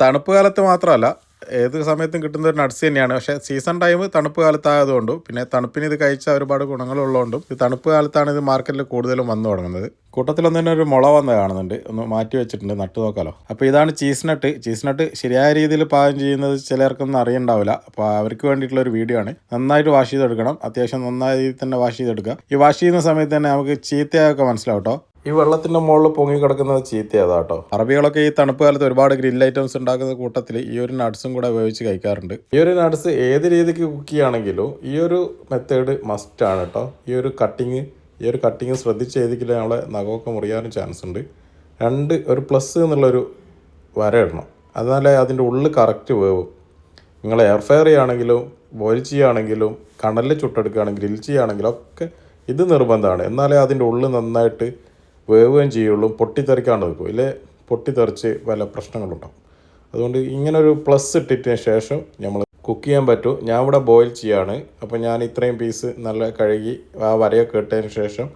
തണുപ്പ് കാലത്ത് മാത്രമല്ല ഏത് സമയത്തും കിട്ടുന്ന ഒരു നട്സ് തന്നെയാണ്. പക്ഷേ സീസൺ ടൈം തണുപ്പ് കാലത്തായതുകൊണ്ടും പിന്നെ തണുപ്പിന് ഇത് കഴിച്ച ഒരുപാട് ഗുണങ്ങളുള്ളതുകൊണ്ടും ഇത് തണുപ്പ് കാലത്താണ് ഇത് മാർക്കറ്റിൽ കൂടുതലും വന്നു തുടങ്ങുന്നത്. കൂട്ടത്തിലൊന്നും തന്നെ ഒരു മുള വന്ന് കാണുന്നുണ്ട്. ഒന്ന് മാറ്റി വെച്ചിട്ടുണ്ട് നട്ട് നോക്കാലോ. അപ്പോൾ ഇതാണ് ചീസ് നട്ട് ചീസ് നട്ട് ശരിയായ രീതിയിൽ പാകം ചെയ്യുന്നത് ചിലർക്കൊന്നും അറിയണ്ടാവില്ല. അപ്പോൾ അവർക്ക് വേണ്ടിയിട്ടുള്ള ഒരു വീഡിയോ ആണ്. നന്നായിട്ട് വാഷ് ചെയ്തെടുക്കണം. അത്യാവശ്യം നന്നായി തന്നെ വാഷ് ചെയ്തെടുക്കുക. ഈ വാഷ് ചെയ്യുന്ന സമയത്ത് തന്നെ നമുക്ക് ചീത്തയൊക്കെ മനസ്സിലാവും കേട്ടോ. ഈ വെള്ളത്തിന്റെ മുകളിൽ പൊങ്ങി കിടക്കുന്നത് ചീത്തയതാ കേട്ടോ അറബികളൊക്കെ ഈ തണുപ്പ് കാലത്ത് ഒരുപാട് ഗ്രിൽ ഐറ്റംസ് ഉണ്ടാക്കുന്ന കൂട്ടത്തിൽ ഈ ഒരു നട്ട്സും കൂടെ ഉപയോഗിച്ച് കഴിക്കാറുണ്ട്. ഈ ഒരു നട്ട്സ് ഏത് രീതിക്ക് കുക്ക് ചെയ്യുകയാണെങ്കിലും ഈ ഒരു മെത്തേഡ് മസ്റ്റ് ആണ് കേട്ടോ ഈ ഒരു കട്ടിങ് ഈ ഒരു കട്ടിങ് ശ്രദ്ധിച്ച് ചെയ്തിക്കില്ല നമ്മളെ നഖമൊക്കെ മുറിയാനും ചാൻസ് ഉണ്ട്. രണ്ട് ഒരു പ്ലസ് എന്നുള്ളൊരു വര ഇടണം. എന്നാലേ അതിന്റെ ഉള്ളിൽ കറക്റ്റ് വേവും. നിങ്ങൾ എയർ ഫയർ ചെയ്യുകയാണെങ്കിലും ബോയിൽ ചെയ്യുകയാണെങ്കിലും കണലിൽ ചുട്ടെടുക്കുകയാണെങ്കിലും ഗ്രിൽ ചെയ്യുകയാണെങ്കിലും ഒക്കെ ഇത് നിർബന്ധമാണ്. എന്നാലേ അതിന്റെ ഉള്ളിൽ നന്നായിട്ട് വേവുകയും ചെയ്യുള്ളൂ പൊട്ടിത്തെറിക്കാണ്ട് നിൽക്കും. ഇല്ലേ പൊട്ടിത്തെറിച്ച് പല പ്രശ്നങ്ങളുണ്ടാകും അതുകൊണ്ട് ഇങ്ങനൊരു പ്ലസ് ഇട്ടിട്ടതിന് ശേഷം നമ്മൾ കുക്ക് ചെയ്യാൻ പറ്റും. ഞാൻ ഇവിടെ ബോയിൽ ചെയ്യാണ്. അപ്പോൾ ഞാൻ ഇത്രയും പീസ് നല്ല കഴുകി ആ വരയൊക്കെ ഇട്ടതിന് ശേഷം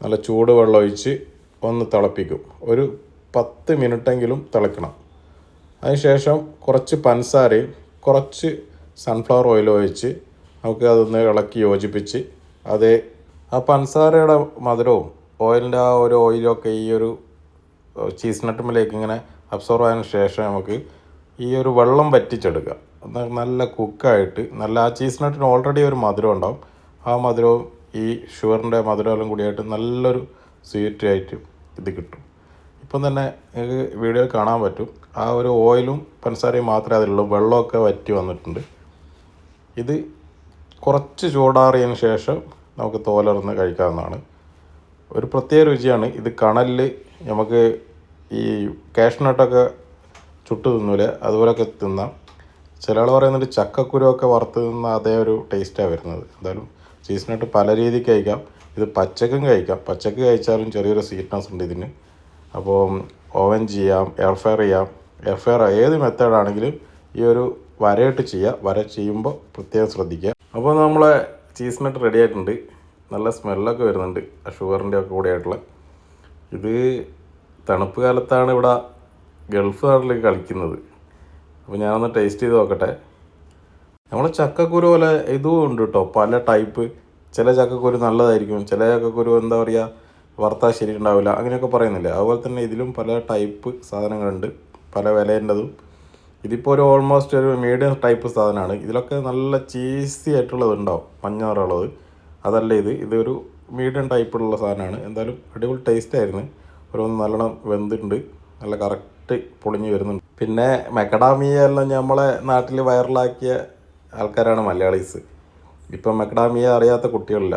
നല്ല ചൂട് വെള്ളം ഒഴിച്ച് ഒന്ന് തിളപ്പിക്കും. ഒരു പത്ത് മിനിറ്റെങ്കിലും തിളക്കണം അതിനുശേഷം കുറച്ച് പഞ്ചസാരയും കുറച്ച് സൺഫ്ലവർ ഓയിൽ ഒഴിച്ച് നമുക്ക് അതൊന്ന് ഇളക്കി യോജിപ്പിച്ച് അത് ആ പഞ്ചസാരയുടെ മധുരവും ഓയിലിന്റെ ആ ഒരു ഓയിലൊക്കെ ഈ ഒരു ചീസ് നട്ടുമ്മിലേക്ക് ഇങ്ങനെ അബ്സോർവ് ആയതിനു ശേഷം നമുക്ക് ഈ ഒരു വെള്ളം വറ്റിച്ചെടുക്കുക നല്ല കുക്കായിട്ട് നല്ല ആ ചീസ് നട്ടിന് ഓൾറെഡി ഒരു മധുരം ഉണ്ടാവും. ആ മധുരവും ഈ ഷുഗറിന്റെ മധുരമെല്ലാം കൂടിയായിട്ട് നല്ലൊരു സ്വീറ്റ് ആയിട്ട് ഇത് കിട്ടും. ഇപ്പം തന്നെ നിങ്ങൾക്ക് വീഡിയോ കാണാൻ പറ്റും. ആ ഒരു ഓയിലും പഞ്ചസാരയും മാത്രമേ അതിലുള്ളൂ. വെള്ളമൊക്കെ വറ്റി വന്നിട്ടുണ്ട്. ഇത് കുറച്ച് ചൂടാറിയതിന് ശേഷം നമുക്ക് തോലർന്ന് കഴിക്കാവുന്നതാണ്. ഒരു പ്രത്യേക രുചിയാണ്. ഇത് കണലിൽ നമുക്ക് ഈ കാഷ്നട്ടൊക്കെ ചുട്ട് തിന്നൂലെ അതുപോലൊക്കെ തിന്നാം. ചില ആൾ പറയുന്നുണ്ട് ചക്കക്കുരുവൊക്കെ വറുത്ത് തിന്ന അതേ ഒരു ടേസ്റ്റാണ് വരുന്നത്. എന്തായാലും സീസണായിട്ട് പല രീതിക്ക് കഴിക്കാം. ഇത് പച്ചക്കും കഴിക്കാം. പച്ചക്ക് കഴിച്ചാലും ചെറിയൊരു സ്വീറ്റ്നസ് ഉണ്ട് ഇതിന്. അപ്പോൾ ഓവൻ ചെയ്യാം എയർ ഫയർ ചെയ്യാം. എയർ ഫയർ ഏത് മെത്തേഡാണെങ്കിലും ഈ ഒരു വരയിട്ട് ചെയ്യുക വര ചെയ്യുമ്പോൾ പ്രത്യേകം ശ്രദ്ധിക്കുക. അപ്പോൾ നമ്മളെ ചീസ് നട്ട് റെഡി ആയിട്ടുണ്ട്. നല്ല സ്മെല്ലൊക്കെ വരുന്നുണ്ട്. ഷുഗറിന്റെ ഒക്കെ കൂടെ ആയിട്ടുള്ള ഇത് തണുപ്പ് കാലത്താണ് ഇവിടെ ഗൾഫ് നാട്ടിലേക്ക് കളിക്കുന്നത്. അപ്പോൾ ഞാനൊന്ന് ടേസ്റ്റ് ചെയ്ത് നോക്കട്ടെ. നമ്മൾ ചക്കക്കുരു പോലെ ഇതും ഉണ്ട് കേട്ടോ പല ടൈപ്പ് ചില ചക്കക്കുരു നല്ലതായിരിക്കും. ചില ചക്കക്കുരു എന്താ പറയുക വറുത്താൽ ശരി ഉണ്ടാവില്ല അങ്ങനെയൊക്കെ പറയുന്നില്ലേ? അതുപോലെ തന്നെ ഇതിലും പല ടൈപ്പ് സാധനങ്ങളുണ്ട്. പല വിലേന്റെതും ഇതിപ്പോൾ ഒരു ഓൾമോസ്റ്റ് ഒരു മീഡിയം ടൈപ്പ് സാധനമാണ്. ഇതിലൊക്കെ നല്ല ചീസി ആയിട്ടുള്ളത് ഉണ്ടാവും മഞ്ഞ നിറമുള്ളത്. അതല്ല ഇത്. ഇതൊരു മീഡിയം ടൈപ്പിലുള്ള സാധനമാണ്. എന്തായാലും അടിപൊളി ടേസ്റ്റ് ആയിരുന്നു. ഓരോന്ന് നല്ലോണം വെന്തിട്ടുണ്ട്. നല്ല കറക്റ്റ് പൊളിഞ്ഞ് വരുന്നുണ്ട്. പിന്നെ മെക്കഡാമിയ എല്ലാം നമ്മളെ നാട്ടിൽ വൈറലാക്കിയ ആൾക്കാരാണ് മലയാളീസ്. ഇപ്പം മെക്കഡാമിയ അറിയാത്ത കുട്ടികളില്ല.